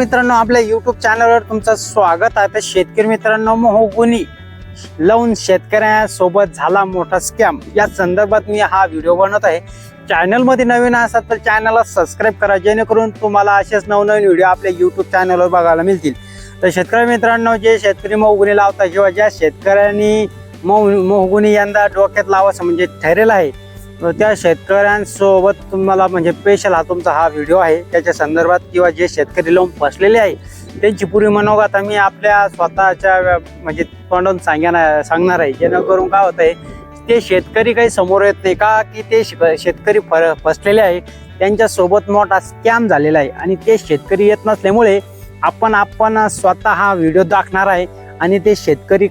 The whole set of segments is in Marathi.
मित्रांनो आपल्या युट्यूब चॅनलवर तुमचं स्वागत आहे. तर शेतकरी मित्रांनो मोहगुनी लावून शेतकऱ्यासोबत झाला मोठा स्कॅम या संदर्भात मी हा व्हिडिओ बनवत आहे. चॅनलमध्ये नवीन असाल तर चॅनलला सबस्क्राईब करा जेणेकरून तुम्हाला असेच नवनवीन व्हिडिओ आपल्या युट्यूब चॅनलवर बघायला मिळतील. तर शेतकरी मित्रांनो जे शेतकरी मोहगुनी लावतात किंवा ज्या शेतकऱ्यांनी मोह मोहगुनी यंदा डोक्यात लावायचं म्हणजे ठरेल आहे त्या शेतकऱ्यांसोबत तुम्हाला म्हणजे स्पेशल हा तुमचा हा व्हिडिओ आहे. त्याच्या संदर्भात किंवा जे शेतकरी लावून फसलेले आहे त्यांची पुरी मनोगत आम्ही आपल्या स्वतःच्या म्हणजे तोंडून सांगणार सांगणार आहे. जेणेकरून काय होत आहे ते शेतकरी काही समोर येत नाही का? की ते शेतकरी फ फसलेले आहे त्यांच्यासोबत मोठा स्कॅम झालेला आहे. आणि ते शेतकरी येत नसल्यामुळे आपण आपण स्वतः हा व्हिडिओ दाखणार आहे. आणि ते शेतकरी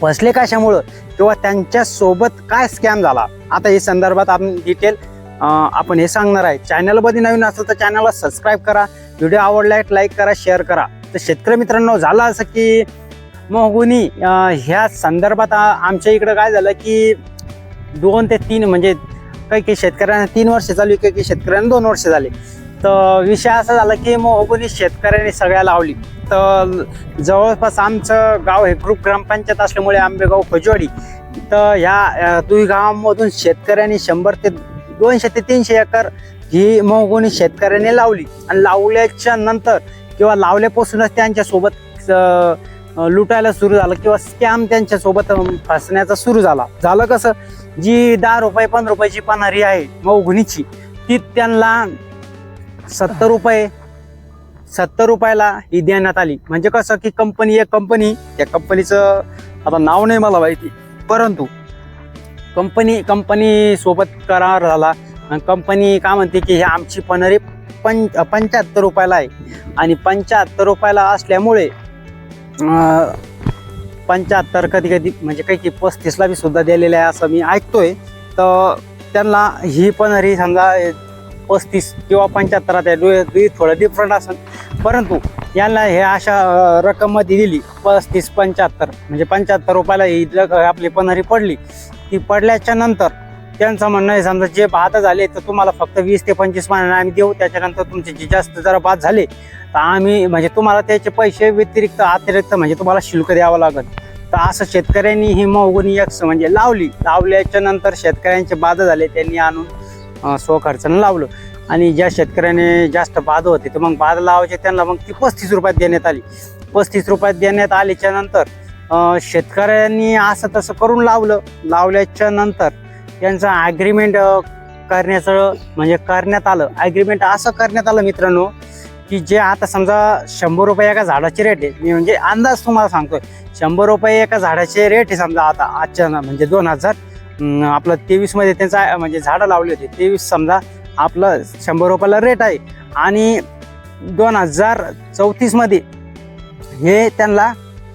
फसले कशामुळं? किंवा त्यांच्यासोबत काय स्कॅम झाला? आता हे संदर्भात आपण डिटेल आपण हे सांगणार आहे. चॅनलमध्ये नवीन असेल तर चॅनलला सबस्क्राईब करा. व्हिडिओ आवडला लाईक करा शेअर करा. तर शेतकरी मित्रांनो झालं असं की मोहगुनी ह्या संदर्भात आमच्या इकडं काय झालं की दोन ते तीन म्हणजे काही काही शेतकऱ्यांना तीन वर्ष चालू काही काही शेतकऱ्यांना दोन वर्ष झाले. तर विषय असा झाला की मोहगुनी शेतकऱ्यांनी सगळ्या लावली. तर जवळपास आमचं गाव हे ग्रुप ग्रामपंचायत असल्यामुळे आंबेगाव खजवाडी. तर ह्या दुई गावांमधून शेतकऱ्यांनी शंभर ते दोनशे ते तीनशे एकर ही मोहगुणी शेतकऱ्यांनी लावली. आणि लावल्याच्या नंतर किंवा लावल्यापासूनच त्यांच्यासोबत लुटायला सुरू झालं किंवा स्कॅम त्यांच्यासोबत फसण्याचा सुरू झाला. झालं कसं? जी दहा रुपये पंधरा रुपयाची पन्हारी आहे मोहगुणीची ती त्यांना सत्तर रुपये. सत्तर रुपयाला ही देण्यात आली. म्हणजे कसं की कंपनी एक कंपनी त्या कंपनीचं आता नाव नाही मला माहिती. परंतु कंपनी कंपनी सोबत करार झाला. आणि कंपनी का म्हणते की हे आमची पनरी पंच पंच्याहत्तर रुपयाला आहे. आणि पंच्याहत्तर रुपयाला असल्यामुळे पंच्याहत्तर कधी कधी म्हणजे काही की पस्तीसला बी सुद्धा दिलेलं आहे असं मी ऐकतोय. तर त्यांना ही पनरी समजा पस्तीस किंवा पंच्याहत्तरात आहे थोडं डिफरंट असेल परंतु यांना हे अशा रक्कममध्ये दिली पस्तीस पंच्याहत्तर म्हणजे पंच्याहत्तर रुपयाला ही रक- आपली पन्हारी पडली. ती पडल्याच्या नंतर त्यांचं म्हणणं आहे समजा जे बाद झाले तर तुम्हाला फक्त वीस ते पंचवीस महिन्याने आम्ही देऊ. त्याच्यानंतर तुमचे जे जास्त जरा बाद झाले तर आम्ही म्हणजे तुम्हाला त्याचे पैसे व्यतिरिक्त अतिरिक्त म्हणजे तुम्हाला शुल्क द्यावं लागेल. तर असं शेतकऱ्यांनी ही मोहगुनी एक म्हणजे लावली. लावल्याच्या नंतर शेतकऱ्यांचे बाद झाले त्यांनी आणून स्वखर्चानं लावलं. आणि ज्या शेतकऱ्याने जास्त बाद होते तर मग बाद लावायचे त्यांना मग ती पस्तीस रुपयात देण्यात आली. पस्तीस रुपयात देण्यात आल्याच्यानंतर शेतकऱ्यांनी असं तसं करून लावलं. लावल्याच्या नंतर त्यांचं ॲग्रीमेंट करण्याचं म्हणजे करण्यात आलं. ॲग्रीमेंट असं करण्यात आलं मित्रांनो की जे आता समजा शंभर रुपये एका झाडाची रेट आहे. मी म्हणजे अंदाज तुम्हाला सांगतोय शंभर रुपये एका झाडाचे रेट आहे समजा आता आजच्या म्हणजे दोन हजार आपलं तेवीसमध्ये त्यांचा म्हणजे झाडं लावली होती. तेवीस समजा आपलं शंभर रुपयाला रेट आहे. आणि दोन हजार चौतीसमध्ये हे त्यांना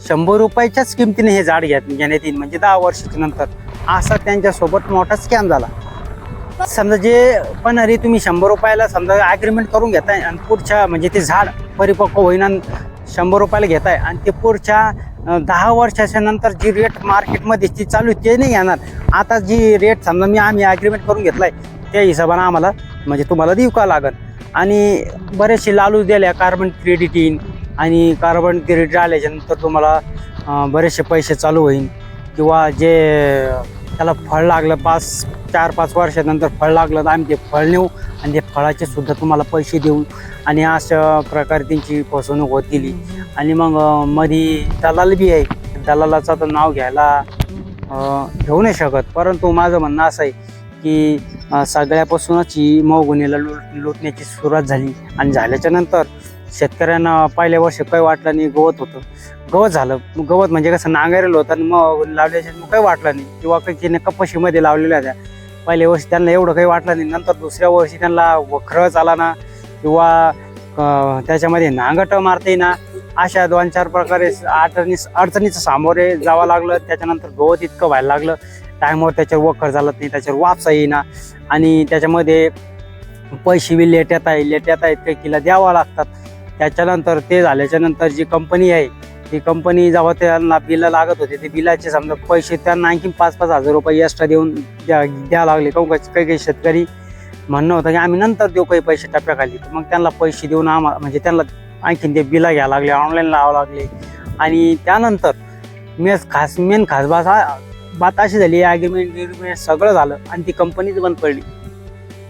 शंभर रुपयाच्याच किमतीने हे झाड घेत घेण्यात येईल. म्हणजे दहा वर्षाच्या नंतर. असा त्यांच्यासोबत मोठा स्कॅम झाला. समजा जे पण अरे तुम्ही शंभर रुपयाला समजा ॲग्रीमेंट करून घेताय आणि पुढच्या म्हणजे ते झाड परिपक्व होईना शंभर रुपयाला घेताय आणि ते पुढच्या दहा वर्षाच्या नंतर जी रेट मार्केटमध्ये ती चालू ते नाही येणार. आता जी रेट समजा मी आम्ही ॲग्रीमेंट करून घेतलाय त्या हिशोबानं आम्हाला म्हणजे तुम्हाला देऊ का लागेल आणि बरेचसे लालू दिल्या कार्बन क्रेडिट येईन आणि कार्बन क्रेडिट आल्याच्यानंतर तुम्हाला बरेचसे पैसे चालू होईल किंवा जे त्याला फळ लागलं पाच चार पाच वर्षानंतर फळ लागलं तर आम्ही ते फळ नेऊ आणि ते फळाचे सुद्धा तुम्हाला पैसे देऊ. आणि अशा प्रकारे त्यांची फसवणूक होत गेली. आणि मग मधी मध्ये दलाल बी आहे. दलालाचं तर नाव घ्यायला घेऊ नाही शकत. परंतु माझं म्हणणं असं आहे की सगळ्यापासूनच ही मौगुनीला लूट लुटण्याची सुरुवात झाली. आणि झाल्याच्यानंतर शेतकऱ्यांना पहिल्या वर्षी काही वाटलं नाही गवत होतं. गवत झालं. गवत म्हणजे कसं नांगरेलं होतं आणि मग लावल्याच्या काही वाटलं नाही. किंवा काही कपाशीमध्ये लावलेल्या होत्या. पहिल्या वर्षी त्यांना एवढं काही वाटलं नाही. नंतर दुसऱ्या वर्षी त्यांना वखरच आला ना किंवा त्याच्यामध्ये नांगट मारते ना अशा दोन चार प्रकारे अडचणी अडचणीचं सामोरे जावं लागलं. त्याच्यानंतर गवत इतकं व्हायला लागलं. टायमावर त्याच्यावर वखर झालं नाही त्याच्यावर वापसा येईना. आणि त्याच्यामध्ये पैसे बी लेट येत आहे लेट येत आहेत काही किला द्यावं लागतात. त्याच्यानंतर ते झाल्याच्यानंतर जी कंपनी आहे ती कंपनी जेव्हा त्यांना बिलं लागत होते ते बिलाचे समजा पैसे त्यांना आणखी पाच पाच हजार रुपये एक्स्ट्रा देऊन द्या द्यावं लागले. काहून काही काही शेतकरी म्हणणं होतं की आम्ही नंतर देऊ काही पैसे टप्प्याखाली. तर मग त्यांना पैसे देऊन आम्हाला म्हणजे त्यांना आणखीन ते बिला घ्यावं लागले ऑनलाईन लावावं लागले. आणि त्यानंतर मेस खास मेन खास बात हा बात अशी झाली ॲग्रीमेंट गिरीमेंट सगळं झालं आणि ती कंपनीच बंद पडली.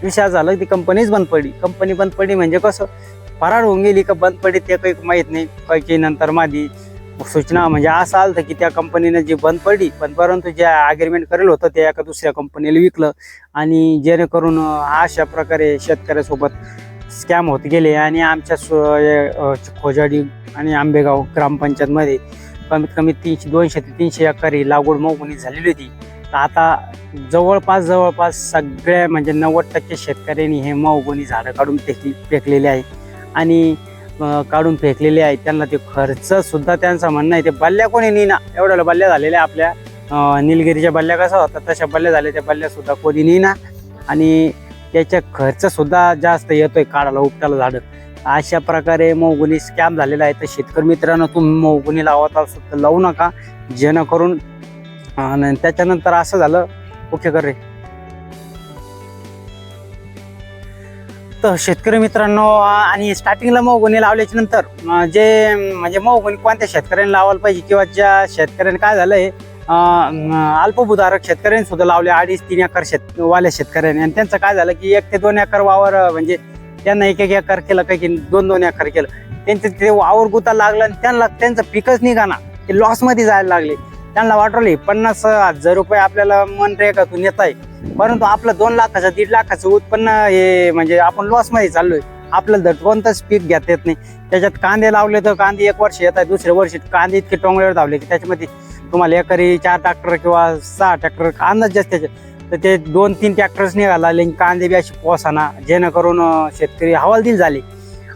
विषय झालं ती कंपनीच बंद पडली. कंपनी बंद पडली म्हणजे कसं? फरार होऊन गेली का बंद पडली ते काही माहीत नाही. काही नंतर माझी सूचना म्हणजे असं आलं होतं की त्या कंपनीनं जी बंद पडली पण परंतु जे अग्रीमेंट करेल होतं ते एका दुसऱ्या कंपनीला विकलं आणि जेणेकरून अशा प्रकारे शेतकऱ्यासोबत स्कॅम होत गेले आणि आमच्या खोजाडी आणि आंबेगाव ग्रामपंचायतमध्ये कमीत कमी तीनशे दोनशे ते तीनशे एकरी लागवड मोगुनी झालेली होती. तर आता जवळपास जवळपास सगळ्या म्हणजे नव्वद टक्के शेतकऱ्यांनी हे मौगुणी झाडं काढून फेकली फेकलेले आहे. आणि काढून फेकलेले आहे त्यांना ते खर्चसुद्धा त्यांचा त्यांचं म्हणणं आहे. ते बल्ल्या कोणी नेना एवढ्या बल्ल्या झालेल्या आपल्या. निलगिरीच्या बल्ल्या कसा होता? तशा बल्ल्या झाल्या. त्या बल्ल्यासुद्धा कोणी नेना आणि त्याच्या खर्चसुद्धा जास्त येतो आहे काढायला उपटायला झाडं. अशा प्रकारे मोगुनी स्कॅम झालेला आहे. तर शेतकरी मित्रांनो तुम्ही मोगुनी लावत असाल तर लावू नका. जेणेकरून त्याच्यानंतर असं झालं. ओके कर रे. तर शेतकरी मित्रांनो आणि स्टार्टिंगला मोगुनी लावल्याच्या नंतर जे म्हणजे मोगुनी कोणत्या शेतकऱ्यांनी लावायला पाहिजे किंवा ज्या शेतकऱ्यांनी काय झालंय अं, अल्पभूधारक शेतकऱ्यांनी सुद्धा लावले अडीच तीन एकर शेत वाल्या शेतकऱ्यांनी. आणि त्यांचं काय झालं की एक ते दोन एकर वावर म्हणजे त्यांना एक एक एकर केलं काही की दोन दोन एकर केलं. त्यांचं ते वावर गुता लागलं आणि त्यांना त्यांचं पिकच निघाना ते लॉसमध्ये जायला लागले. त्यांना वाटवली. पन्नास हजार रुपये आपल्याला मन रेखातून येत आहे. परंतु आपलं दोन लाखाचं दीड लाखाचं उत्पन्न हे म्हणजे आपण लॉसमध्ये चाललोय. आपल्याला धट कोणतंच पीक घेता येत नाही. त्याच्यात कांदे लावले तर कांदे एक वर्ष येत आहे दुसऱ्या वर्षी कांदे इतके टोंगळ्यावर धावले की त्याच्यामध्ये तुम्हाला एकरी चार ट्रॅक्टर किंवा सहा ट्रॅक्टर अंदाज जास्त त्याचे तर ते दोन तीन ट्रॅक्टर्स निघाला लागले कांदे बी अशी पोसाना जेणेकरून शेतकरी हवालदिल झाले.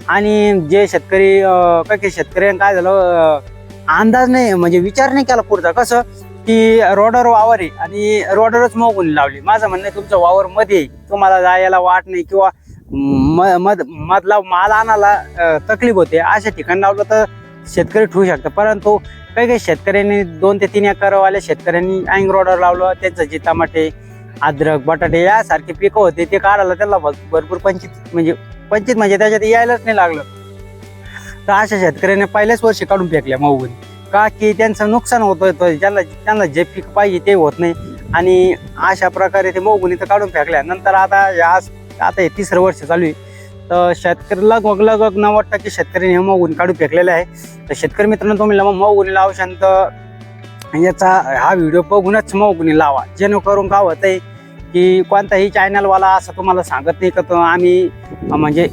आणि जे शेतकरी काय काही शेतकऱ्यांना काय झालं अंदाज नाही म्हणजे विचार नाही केला पुढचा. कसं की रोडवर वावर आहे आणि रोडवरच मोगून लावली. माझं म्हणणं आहे तुमचं वावर मध्ये तुम्हाला जायला वाट नाही किंवा म- मध मधला माल आणायला तकलीफ होते. अशा ठिकाणी लावलं तर शेतकरी ठेवू शकतात. परंतु काही काही शेतकऱ्यांनी दोन ते तीन एकरवाल्या शेतकऱ्यांनी अँग रोडवर लावलं त्यांचं जे टमाटे अद्रक बटाटे यासारखे पिकं होते ते काढायला त्याला भर- भरपूर पंचित म्हणजे पंचित म्हणजे त्याच्यात यायलाच नाही लागलं. तर अशा शेतकऱ्याने पहिल्याच वर्षी काढून फेकल्या मऊन का की त्यांचं नुकसान होतं तर ज्यांना त्यांना जे पीक पाहिजे ते होत नाही. आणि अशा प्रकारे ते मोगून इथं काढून फेकल्या. नंतर आता आज आता हे तिसरं वर्ष चालू आहे. तर शेतकरी लगभग लगभग नव्वद टक्के शेतकऱ्यांनी हे मोगून काढून फेकलेलं आहे. तर शेतकरी मित्रांनो तुम्ही मोगुनी लावू शांत याचा हा व्हिडिओ बघूनच मोगुनी लावा. जेणेकरून काय होतंय की कोणताही चॅनलवाला असं तुम्हाला सांगत नाही का? आम्ही म्हणजे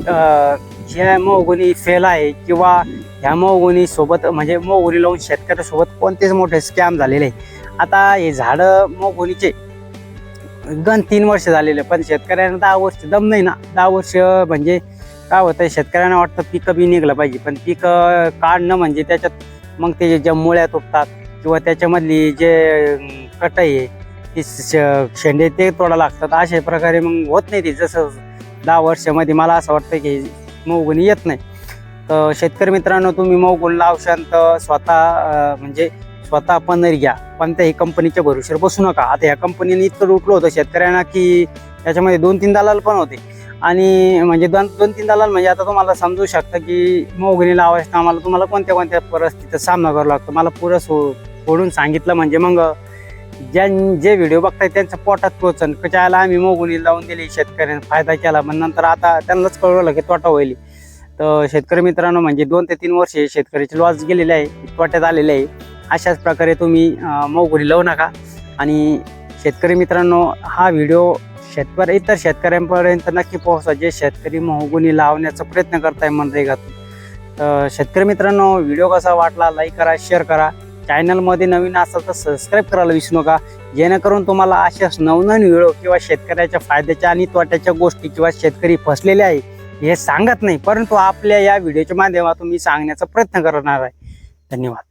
ह्या मोगुनी फेल आहे किंवा ह्या मोगुनी सोबत म्हणजे मोगुनी लावून शेतकऱ्यासोबत कोणतेच मोठे स्कॅम झालेले आहे. आता हे झाडं मोगुनीचे गण तीन वर्ष झालेले पण शेतकऱ्यांना दहा वर्ष दम नाही ना. दहा वर्ष म्हणजे काय होतं शेतकऱ्यांना वाटतं पिकं बी निघलं पाहिजे पण पिकं काढणं म्हणजे त्याच्यात मग ते ज्या मुळ्या तुटतात किंवा त्याच्यामधली जे अं, कटाई आहे ती श- शेंडे ते तोडा लागतात. अशा प्रकारे मग होत नाही ते. जसं दहा वर्षामध्ये मला असं वाटतं की मोगुनी येत नाही. तर शेतकरी मित्रांनो तुम्ही मोगुन लावशान तर स्वतः म्हणजे स्वतः पनर घ्या. पण त्याही कंपनीच्या भरोश्यावर बसू नका. आता ह्या कंपनीने इतकं लुटलं होतं शेतकऱ्यांना की त्याच्यामध्ये दोन तीन दलाल पण होते. आणि म्हणजे दोन दोन तीन दलाल म्हणजे आता तुम्हाला समजू शकता की मोगणी लावायचं आम्हाला तुम्हाला कोणत्या कोणत्या परिस्थितीचा सामना करावा लागतो. मला पुरं सो सोडून सांगितलं म्हणजे मग ज्यां जे व्हिडिओ बघताय त्यांच्या पोटात पोचन कशाला आम्ही मोगुनी लावून दिली शेतकऱ्यांना फायदा केला पण नंतर आता त्यांनाच कळवलं की तोटा होईल. तर शेतकरी मित्रांनो म्हणजे दोन ते तीन वर्षे शेतकऱ्याची लॉस गेलेले आहे तोट्यात आलेले आहे. अशाच प्रकारे तुम्ही मोगुनी लावू नका. आणि शेतकरी मित्रांनो हा व्हिडिओ शेतकरी इतर शेतकऱ्यांपर्यंत नक्की पोहोचा. जे शेतकरी मोहगुनी लावण्याचा प्रयत्न करताय मनरेगातून. तर शेतकरी मित्रांनो व्हिडिओ कसा वाटला लाईक करा शेअर करा. चॅनलमध्ये नवीन असाल तर सबस्क्राईब करायला विसरू नका. जेणेकरून तुम्हाला अशाच नवनवीन व्हिडिओ किंवा शेतकऱ्याच्या फायद्याच्या आणि तोट्याच्या गोष्टी किंवा शेतकरी फसलेले आहे हे सांगत नाही. परंतु आपल्या या व्हिडिओच्या माध्यमातून मी सांगण्याचा प्रयत्न करणार आहे. धन्यवाद.